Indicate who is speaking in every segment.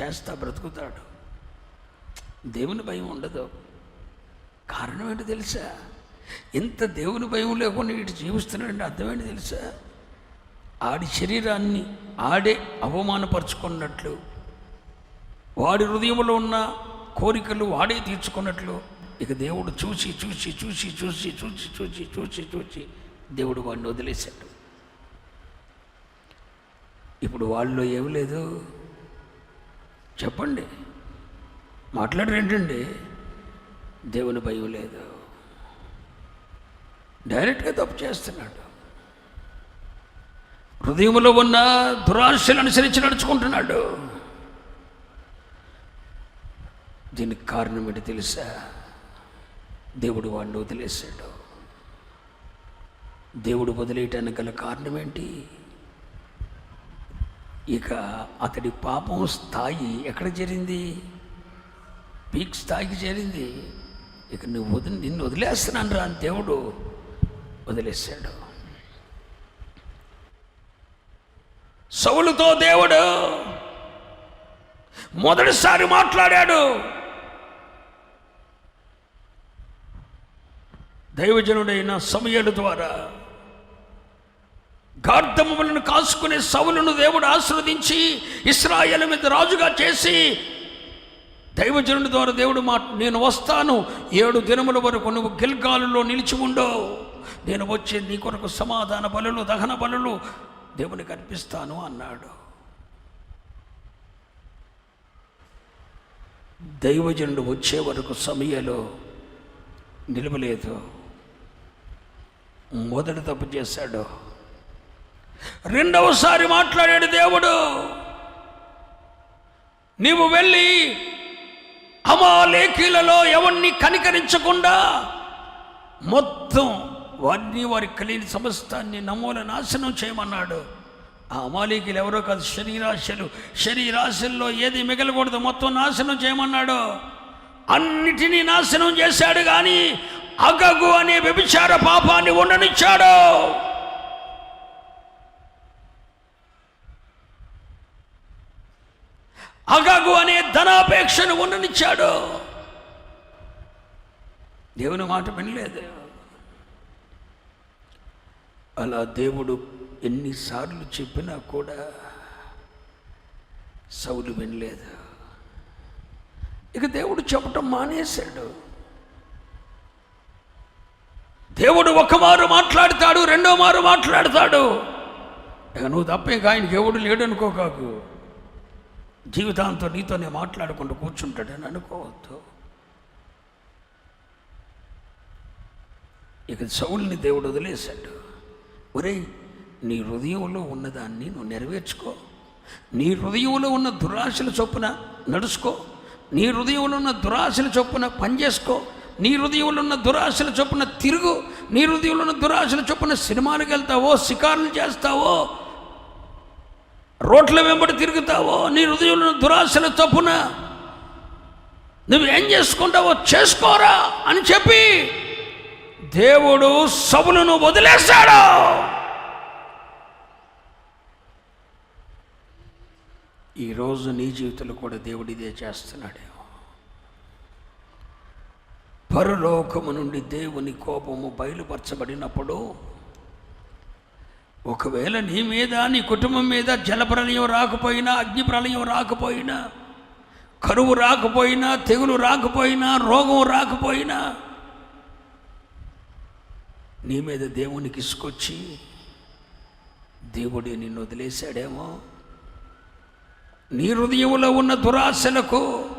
Speaker 1: చేస్తా బ్రతుకుతాడు. దేవుని భయం ఉండదు. కారణం ఏంటి తెలుసా? ఇంత దేవుని భయం లేకుండా ఇటు జీవిస్తున్నాడంటే అర్థమేంటి తెలుసా? ఆడి శరీరాన్ని ఆడే అవమానపరుచుకున్నట్లు వాడి హృదయంలో ఉన్న కోరికలు వాడే తీర్చుకున్నట్లు ఇక దేవుడు చూసి చూసి చూసి చూసి చూసి చూసి చూసి చూసి దేవుడు వాడిని వదిలేశాడు. ఇప్పుడు వాళ్ళలో ఏమి లేదు? చెప్పండి. మాట్లాడరేంటండి? దేవుని భయం లేదు. డైరెక్ట్గా తప్పు చేస్తున్నాడు. హృదయంలో ఉన్న దురాశలు అనుసరించి నడుచుకుంటున్నాడు. దీనికి కారణం ఏంటి తెలుసా? దేవుడు వాడిని వదిలేశాడు. దేవుడు వదిలేయటానికి గల కారణం ఏంటి? ఇక అతడి పాపం స్థాయి ఎక్కడ చేరింది? పీక్ స్థాయికి చేరింది. ఇక నువ్వు వదిలి నిన్ను వదిలేస్తున్నాను రా అని దేవుడు వదిలేశాడు. సౌలుతో దేవుడు మొదటిసారి మాట్లాడాడు. దైవజనుడైన సమయాల ద్వారా గార్ధములను కాసుకునే సవులను దేవుడు ఆశీర్వదించి ఇస్రాయల మీద రాజుగా చేసి దైవజనుడి ద్వారా దేవుడు మా నేను వస్తాను. ఏడు దినముల వరకు నువ్వు గిల్గాలులో నిలిచి ఉండవు నేను వచ్చి నీ కొరకు సమాధాన బలులు దహన బలులు దేవునికి అర్పిస్తాను అన్నాడు. దైవజనుడు వచ్చే వరకు సమయలో నిలవలేదు. మొదటి తప్పు చేశాడు. రెండవసారి మాట్లాడాడు దేవుడు. నీవు వెళ్ళి అమాలేఖీలలో ఎవరిని కనికరించకుండా మొత్తం వారిని వారి కలిగిన సమస్తాన్ని నమూల నాశనం చేయమన్నాడు. ఆ అమాలీకులు ఎవరో కాదు శరీరాశలు. శరీరాశల్లో ఏది మిగలకూడదు మొత్తం నాశనం చేయమన్నాడు. అన్నిటినీ నాశనం చేశాడు కానీ అగగు అనే వ్యభిచార పాపాన్ని ఉండనిచ్చాడు. అగగు అనే ధనాపేక్షను ఉండనిచ్చాడు దేవుని మాట వినలేదు. అలా దేవుడు ఎన్నిసార్లు చెప్పినా కూడా సౌలు వినలేదు. ఇక దేవుడు చెప్పటం మానేశాడు. దేవుడు ఒకమారు మాట్లాడతాడు రెండో మారు మాట్లాడతాడు. ఇక నువ్వు తప్ప ఇంకా ఆయనకి ఎవడు లేడనుకోకాకు జీవితాంతం నీతోనే మాట్లాడుకుంటూ కూర్చుంటాడని అనుకోవద్దు. ఇక సౌల్ని దేవుడు వదిలేశాడు. ఒరేయ్ నీ హృదయంలో ఉన్నదాన్ని నువ్వు నెరవేర్చుకో. నీ హృదయంలో ఉన్న దురాశల చొప్పున నడుచుకో. నీ హృదయంలో ఉన్న దురాశల చొప్పున పనిచేసుకో. నీ హృదయంలో ఉన్న దురాశల చొప్పున తిరుగు. నీ హృదయంలో ఉన్న దురాశల చొప్పున సినిమాలకు వెళ్తావో షికారులు చేస్తావో రోడ్ల వెంబడి తిరుగుతావో నీ హృదయంలో దురాశల తప్పున నువ్వు ఏం చేసుకుంటావో చేసుకోరా అని చెప్పి దేవుడు సభలను వదిలేశాడు. ఈరోజు నీ జీవితంలో కూడా దేవుడు ఇదే చేస్తున్నాడేమో పరలోకము నుండి దేవుని కోపము బయలుపరచబడినప్పుడు ఒకవేళ నీ మీద నీ కుటుంబం మీద జలప్రలయం రాకపోయినా అగ్ని ప్రళయం రాకపోయినా కరువు రాకపోయినా తెగులు రాకపోయినా రోగం రాకపోయినా నీ మీద దేవునికి ఇసుకొచ్చి దేవుడు నిన్ను వదిలేశాడేమో. నీ హృదయంలో ఉన్న దురాశలకు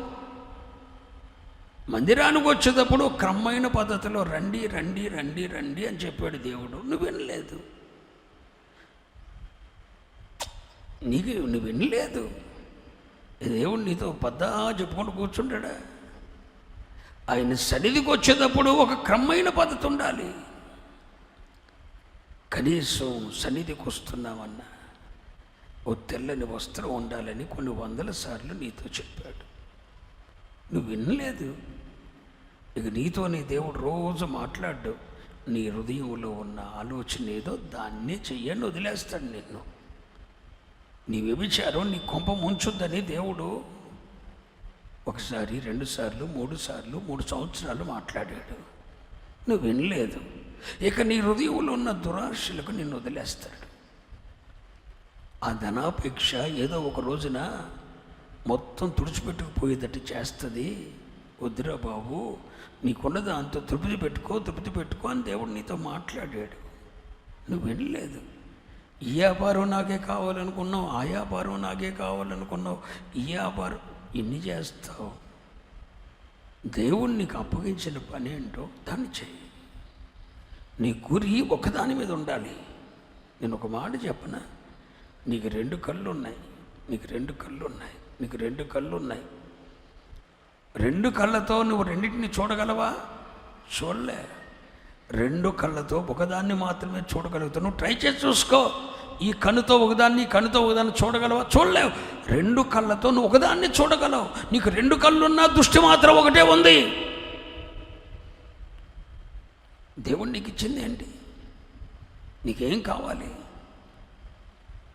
Speaker 1: మందిరానికి వచ్చేటప్పుడు క్రమమైన పద్ధతిలో రండి రండి రండి రండి అని చెప్పాడు దేవుడు. నువ్వు వినలేదు. నీకు నువ్వు వినలేదు. దేవుడు నీతో పద్దా చెప్పుకుంటూ కూర్చుంటాడా? ఆయన సన్నిధికి వచ్చేటప్పుడు ఒక క్రమమైన పద్ధతి ఉండాలి. కనీసం సన్నిధికి వస్తున్నామన్నా ఓ తెల్లని వస్త్రం ఉండాలని కొన్ని వందల సార్లు నీతో చెప్పాడు. నువ్వు వినలేదు. ఇక నీతోనే దేవుడు రోజు మాట్లాడు నీ హృదయంలో ఉన్న ఆలోచన ఏదో దాన్నే చెయ్యని వదిలేస్తాడు నిన్ను. నీ వ్యభిచారం నీ కొంప ముంచుద్దని దేవుడు ఒకసారి రెండుసార్లు మూడు సార్లు మూడు సంవత్సరాలు మాట్లాడాడు. నువ్వు వినలేదు. ఇక నీ హృదయంలో ఉన్న దురాశలకు నిన్ను వదిలేస్తాడు. ఆ ధనాపేక్ష ఏదో ఒక రోజున మొత్తం తుడిచిపెట్టుకుపోయేటట్టు చేస్తుంది. వద్దురా బాబు నీకున్న దాంతో తృప్తి పెట్టుకో తృప్తి పెట్టుకో అని దేవుడు నీతో మాట్లాడాడు. నువ్వు వినలేదు. ఈ వ్యాపారం నాకే కావాలనుకున్నావు ఆ వ్యాపారం నాకే కావాలనుకున్నావు ఈ వ్యాపారం ఎన్ని చేస్తావు? దేవుడు నీకు అప్పగించిన పని ఏంటో దాన్ని చెయ్యి. నీ గురి ఒకదాని మీద ఉండాలి. నేను ఒక మాట చెప్పనా? నీకు రెండు కళ్ళు ఉన్నాయి నీకు రెండు కళ్ళు ఉన్నాయి నీకు రెండు కళ్ళు ఉన్నాయి రెండు కళ్ళతో నువ్వు రెండింటిని చూడగలవా? చూడలే. రెండు కళ్ళతో ఒకదాన్ని మాత్రమే చూడగలుగుతావు. నువ్వు ట్రై చేసి చూసుకో. ఈ కన్నుతో ఒకదాన్ని కన్నుతో ఒకదాన్ని చూడగలవా? చూడలేవు. రెండు కళ్ళతో నువ్వు ఒకదాన్ని చూడగలవు. నీకు రెండు కళ్ళున్నా దృష్టి మాత్రం ఒకటే ఉంది. దేవుడు నీకు ఇచ్చింది ఏంటి? నీకేం కావాలి?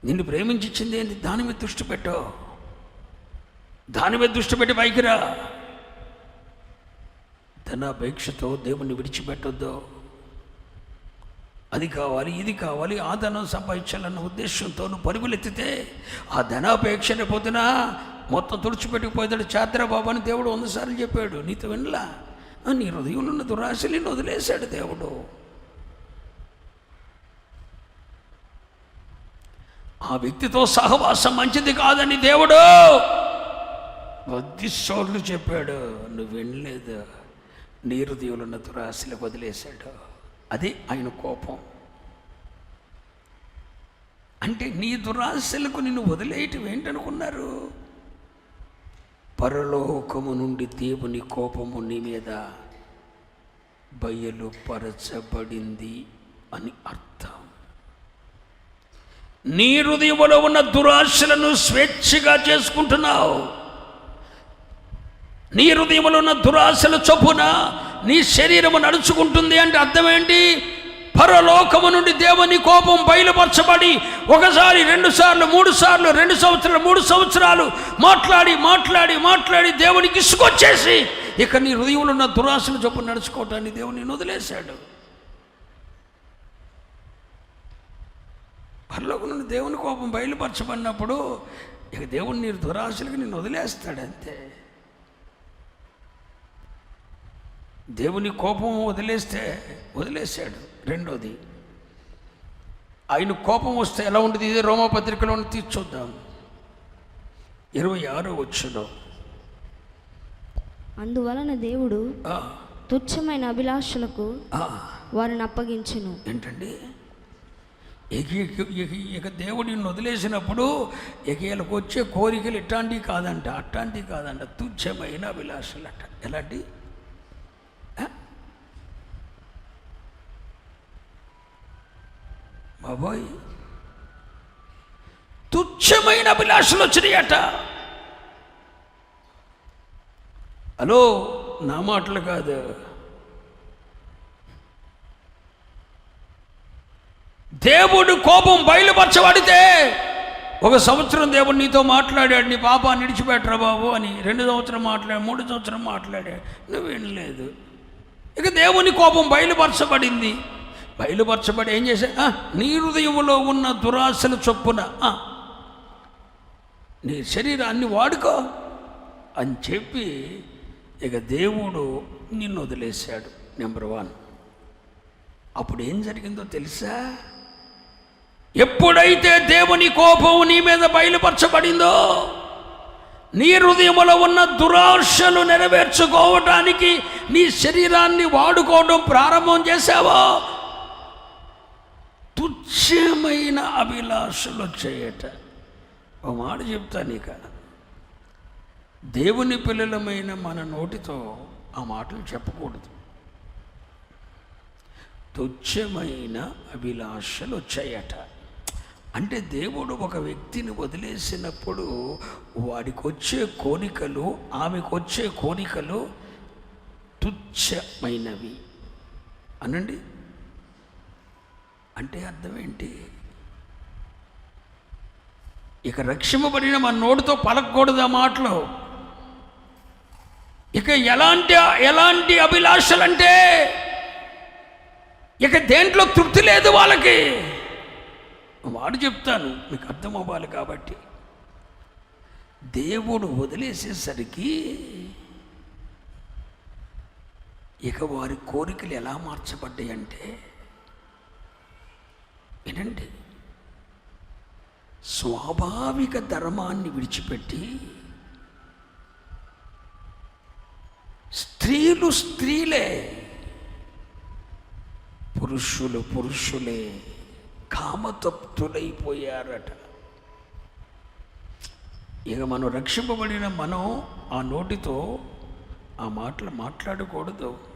Speaker 1: నిన్ను ప్రేమించి ఏంటి? దాని మీద దృష్టి పెట్టు. దాని మీద దృష్టి పెట్టి పైకి రా. ధనాపేక్షతో దేవుణ్ణి విడిచిపెట్టొద్దు. అది కావాలి ఇది కావాలి ఆ ధనం సంపాదించాలన్న ఉద్దేశంతో పరుగులెత్తితే ఆ ధనాపేక్ష పొద్దున మొత్తం తుడిచిపెట్టుకుపోతాడు చాత్రబాబు అని దేవుడు వందసార్లు చెప్పాడు. నీతో వినలా? నీ హృదయంలో ఉన్న దురాశని వదిలేశాడు దేవుడు. ఆ వ్యక్తితో సహవాసం మంచిది కాదని దేవుడు వద్దిసోర్లు చెప్పాడు. నువ్వు వినలేదు. నీ హృదయంలో ఉన్న దురాశలకు వదిలేశాడు. అది ఆయన కోపం. అంటే నీ దురాశలకు నిన్ను వదిలేయటం ఏంటనుకున్నారు? పరలోకము నుండి దేవుని కోపము నీ మీద బయలుపరచబడింది అని అర్థం. నీ హృదయంలో ఉన్న దురాశలను స్వేచ్ఛగా చేసుకుంటున్నావు. నీ హృదయంలో ఉన్న దురాశల చొప్పున నీ శరీరము నడుచుకుంటుంది అంటే అర్థం ఏంటి? పరలోకము నుండి దేవుని కోపం బయలుపరచబడి ఒకసారి రెండు సార్లు మూడు సార్లు రెండు సంవత్సరాలు మూడు సంవత్సరాలు మాట్లాడి మాట్లాడి మాట్లాడి దేవునికి ఇసుకొచ్చేసి ఇక నీ హృదయంలో ఉన్న దురాశను చొప్పున నడుచుకోవటాన్ని దేవుని వదిలేశాడు. పరలోకం నుండి దేవుని కోపం బయలుపరచబడినప్పుడు ఇక దేవుని నీ దురాశలకు నేను వదిలేస్తాడు అంతే దేవుని కోపం వదిలేస్తే వదిలేశాడు. రెండోది ఆయన కోపం వస్తే ఎలా ఉంటుంది? ఇదే రోమపత్రికలో తీర్చొద్దాం. ఇరవై ఆరో వచ్చులో
Speaker 2: అందువలన దేవుడు తుచ్చమైన అభిలాషలకు వారిని అప్పగించును.
Speaker 1: ఏంటండి? ఇక ఇక- ఇక- ఇక దేవుడు నిన్ను వదిలేసినప్పుడు వీళ్ళకి వచ్చే కోరికలు ఇట్లాంటివి కాదంట అట్లాంటివి కాదంట. తుచ్చమైన అభిలాషలు అంట ఎలాంటి? బాబోయ్. తుచ్చమైన అభిలాషలు వచ్చినాయట. హలో నా మాటలు కాదు. దేవుడు కోపం బయలుపరచబడితే ఒక సంవత్సరం దేవుడు నీతో మాట్లాడాడు నీ పాప నిడిచిపెట్టరా బాబు అని రెండు సంవత్సరం మాట్లాడు మూడు సంవత్సరం మాట్లాడాడు నువ్వు వినలేదు. ఇక దేవుని కోపం బయలుపరచబడింది. బయలుపరచబడి ఏం చేశా నీ హృదయంలో ఉన్న దురాశల చొప్పున నీ శరీరాన్ని వాడుకో అని చెప్పి ఇక దేవుడు నిన్ను వదిలేశాడు నెంబర్ వన్. అప్పుడు ఏం జరిగిందో తెలుసా? ఎప్పుడైతే దేవుని కోపం నీ మీద బయలుపరచబడిందో నీ హృదయంలో ఉన్న దురాశలు నెరవేర్చుకోవటానికి నీ శరీరాన్ని వాడుకోవడం ప్రారంభం చేశావో? తుచ్చమైన అభిలాషలు చేయట. ఒక మాట చెప్తా నీక. దేవుని పిల్లలమైన మన నోటితో ఆ మాటలు చెప్పకూడదు. తుచ్చమైన అభిలాషలు వచ్చాయట అంటే దేవుడు ఒక వ్యక్తిని వదిలేసినప్పుడు వాడికి వచ్చే కోరికలు ఆమెకు వచ్చే కోరికలు తుచ్చమైనవి. అనండి? అంటే అర్థం ఏంటి ఇక రక్షింపబడిన మన నోటితో పలకూడదు ఆ మాటలు. ఇక ఎలాంటి ఎలాంటి అభిలాషలంటే ఇక దేంట్లో తృప్తి లేదు వాళ్ళకి. వాడు చెప్తాను మీకు అర్థం అవ్వాలి కాబట్టి. దేవుడు వదిలేసేసరికి ఇక వారి కోరికలు ఎలా మార్చబడ్డాయి అంటే వినండి. స్వాభావిక ధర్మాన్ని విడిచిపెట్టి స్త్రీలు స్త్రీలే పురుషులు పురుషులే కామతప్తులైపోయారట. ఇక మనం రక్షింపబడిన మనం ఆ నోటితో ఆ మాటలు మాట్లాడకూడదు.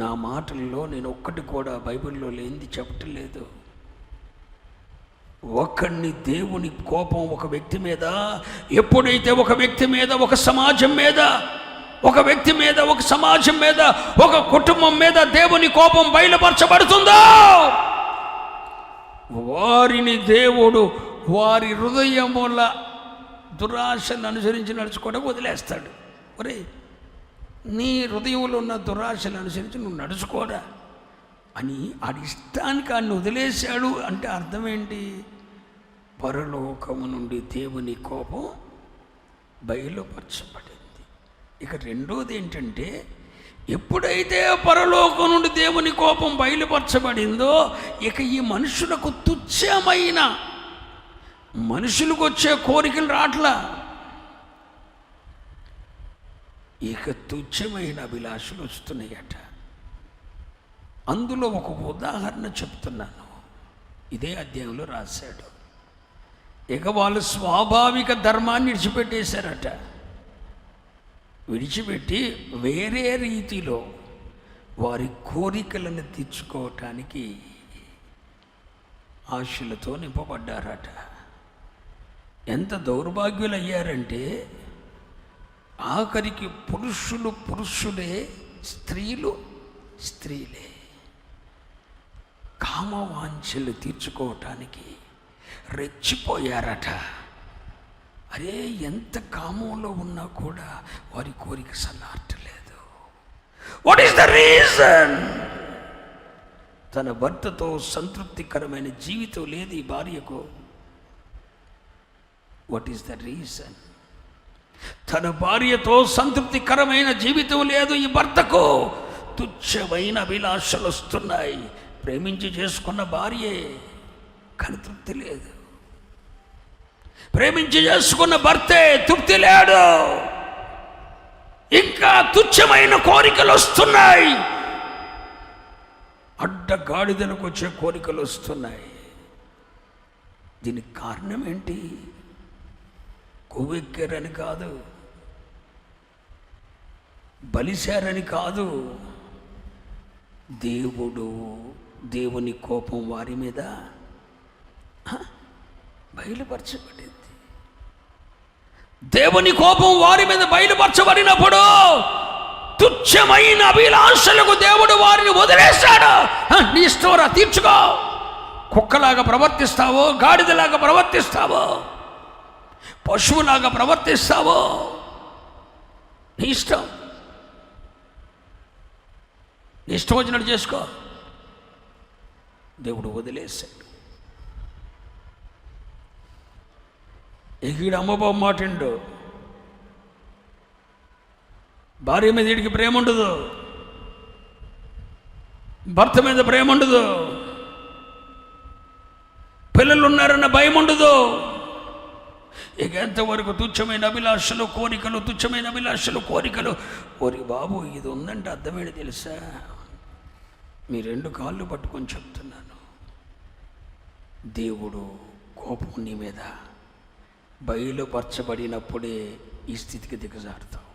Speaker 1: నా మాటల్లో నేను ఒక్కటి కూడా బైబిల్లో లేనిది చెప్పటం లేదు ఒక్కడిని దేవుని కోపం ఒక వ్యక్తి మీద ఎప్పుడైతే ఒక వ్యక్తి మీద ఒక సమాజం మీద ఒక వ్యక్తి మీద ఒక సమాజం మీద ఒక కుటుంబం మీద దేవుని కోపం బయలుపరచబడుతుందో వారిని దేవుడు వారి హృదయముల దురాశను అనుసరించి నడుచుకోవడం వదిలేస్తాడు. ఒరే నీ హృదయంలో ఉన్న దురాశలు అనుసరించి నువ్వు నడుచుకోరా అని ఆడి ఇష్టానికి ఆడిని వదిలేశాడు అంటే అర్థం ఏంటి? పరలోకము నుండి దేవుని కోపం బయలుపరచబడింది. ఇక రెండోది ఏంటంటే ఎప్పుడైతే పరలోకం నుండి దేవుని కోపం బయలుపరచబడిందో ఇక ఈ మనుషులకు తుచ్చమైన మనుషులకు వచ్చే కోరికలు రాట్లా. ఇక తుచ్చమైన అభిలాషలు వస్తున్నాయట. అందులో ఒక ఉదాహరణ చెప్తున్నాను. ఇదే అధ్యాయంలో రాశాడు. ఇక వాళ్ళు స్వాభావిక ధర్మాన్ని విడిచిపెట్టేశారట. విడిచిపెట్టి వేరే రీతిలో వారి కోరికలను తీర్చుకోవటానికి ఆశలతో నింపబడ్డారట. ఎంత దౌర్భాగ్యులయ్యారంటే ఆఖరికి పురుషులు పురుషులే స్త్రీలు స్త్రీలే. కామవాంఛలు తీర్చుకోవటానికి రెచ్చిపోయారట. అరే ఎంత కామంలో ఉన్నా కూడా వారి కోరిక సలార్టలేదు వాట్ ఈస్ ద రీజన్ తన భర్తతో సంతృప్తికరమైన జీవితం లేదు ఈ భార్యకు. వాట్ ఈస్ ద రీజన్ తన భార్యతో సంతృప్తికరమైన జీవితం లేదు ఈ భర్తకు. తుచ్చమైన అభిలాషలు వస్తున్నాయి. ప్రేమించి చేసుకున్న భార్యే కానీ తృప్తి లేదు. ప్రేమించి చేసుకున్న భర్తే తృప్తి లేడు. ఇంకా తుచ్చమైన కోరికలు వస్తున్నాయి. అడ్డగాడిదలకు వచ్చే కోరికలు వస్తున్నాయి. దీనికి కారణం ఏంటి? కొవ్వెక్కారని కాదు. బలిశారని కాదు. దేవుడు దేవుని కోపం వారి మీద బయలుపరచబడింది. దేవుని కోపం వారి మీద బయలుపరచబడినప్పుడు తుచ్చమైన అభిలాషలకు దేవుడు వారిని వదిలేశాడు. నీ ఇష్టంరా తీర్చుకో. కుక్కలాగా ప్రవర్తిస్తావో గాడిదలాగా ప్రవర్తిస్తావో పశువులాగా ప్రవర్తిస్తావో నీ ఇష్టం. ఇష్టం వచ్చినట్టు చేసుకో. దేవుడు వదిలేశాడు. ఎగిడు అమ్మబాబు మాటిండు భార్య మీద వీడికి ప్రేమ ఉండదు. భర్త మీద ప్రేమ ఉండదు. పిల్లలు ఉన్నారన్న భయం ఉండదు. ఇక ఎంతవరకు తుచ్చమైన అభిలాషలు కోరికలు తుచ్చమైన అభిలాషలు కోరికలు? ఓరి బాబు ఇది ఉందంటే అర్థమేంటి తెలుసా? మీ రెండు కాళ్ళు పట్టుకొని చెప్తున్నాను. దేవుడు కోపం నీ మీద బయలుపరచబడినప్పుడే ఈ స్థితికి దిగజారుతావు.